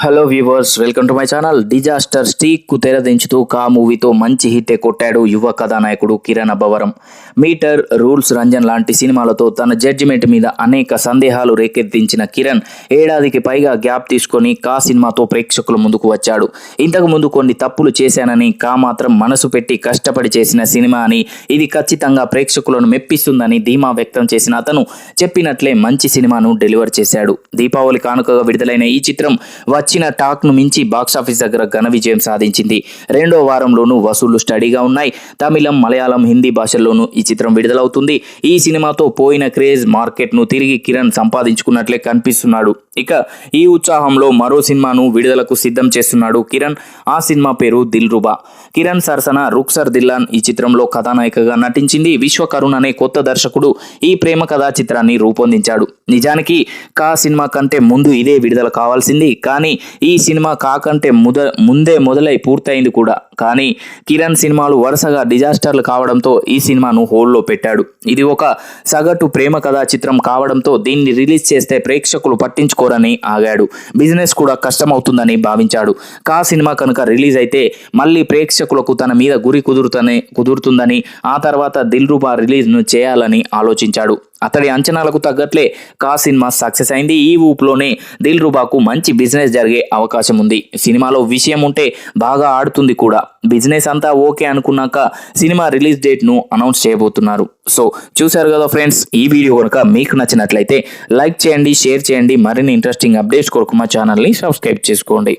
Hello viewers welcome to my channel disaster స్టీక్కు తెరదించుతూ కా మూవీతో మంచి హిట్టే కొట్టాడు యువ కథానాయకుడు కిరణ్ అబ్బవరం మీటర్ రూల్స్ రంజన్ లాంటి సినిమాలతో తన జడ్జిమెంట్ మీద అనేక సందేహాలు రేకెత్తించిన కిరణ్ ఏడాదికి పైగా గ్యాప్ తీసుకొని కా సినిమాతో ప్రేక్షకుల ముందుకు వచ్చాడు ఇంతకు ముందు కొన్ని తప్పులు చేశానని కా మాత్రం మనసు పెట్టి కష్టపడి చేసిన సినిమా అని ఇది ఖచ్చితంగా ప్రేక్షకులను మెప్పిస్తుందని ధీమా వ్యక్తం చేసిన అతను చెప్పినట్లే మంచి సినిమాను డెలివర్ చేశాడు దీపావళి కానుకగా విడుదలైన ఈ చిత్రం వచ్చిన టాక్ను మించి బాక్సాఫీస్ దగ్గర ఘన విజయం సాధించింది. రెండో వారంలోనూ వసూళ్ళు స్టడీగా ఉన్నాయి. తమిళం మలయాళం హిందీ భాషల్లోనూ ఈ చిత్రం విడుదలవుతుంది. ఈ సినిమాతో పోయిన క్రేజ్ మార్కెట్ను తిరిగి కిరణ్ సంపాదించుకున్నట్లే కనిపిస్తున్నాడు. ఇక ఈ ఉత్సాహంలో మరో సినిమాను విడుదలకు సిద్ధం చేస్తున్నాడు కిరణ్. ఆ సినిమా పేరు దిల్ రుబా కిరణ్ సరసన రుక్సర్ దిల్లాన్ ఈ చిత్రంలో కథానాయికగా నటించింది. విశ్వకరుణ్ అనే కొత్త దర్శకుడు ఈ ప్రేమ కథా చిత్రాన్ని రూపొందించాడు. నిజానికి కా సినిమా కంటే ముందు ఇదే విడుదల కావాల్సింది. కానీ కానీ ఈ సినిమా కాకంటే ముద ముందే మొదలై పూర్తయింది కూడా. కానీ కిరణ్ సినిమాలు వరుసగా డిజాస్టర్లు కావడంతో ఈ సినిమాను హోల్డ్లో పెట్టాడు. ఇది ఒక సగటు ప్రేమ కథా చిత్రం కావడంతో దీన్ని రిలీజ్ చేస్తే ప్రేక్షకులు పట్టించుకోరని ఆగాడు. బిజినెస్ కూడా కష్టమవుతుందని భావించాడు. కా సినిమా కనుక రిలీజ్ అయితే మళ్ళీ ప్రేక్షకులకు తన మీద గురి కుదురుతనే కుదురుతుందని ఆ తర్వాత దిల్ రూబా రిలీజ్ను చేయాలని ఆలోచించాడు. అతడి అంచనాలకు తగ్గట్లే కా సినిమా సక్సెస్ అయింది. ఈ ఊపులోనే దిల్ రుబాకు మంచి బిజినెస్ జరిగే అవకాశం ఉంది. సినిమాలో విషయం ఉంటే బాగా ఆడుతుంది కూడా. బిజినెస్ అంతా ఓకే అనుకున్నాక సినిమా రిలీజ్ డేట్ను అనౌన్స్ చేయబోతున్నారు. సో చూశారు కదా ఫ్రెండ్స్ ఈ వీడియో కనుక మీకు నచ్చినట్లయితే లైక్ చేయండి షేర్ చేయండి. మరిన్ని ఇంట్రెస్టింగ్ అప్డేట్స్ కొరకు మా ఛానల్ని సబ్స్క్రైబ్ చేసుకోండి.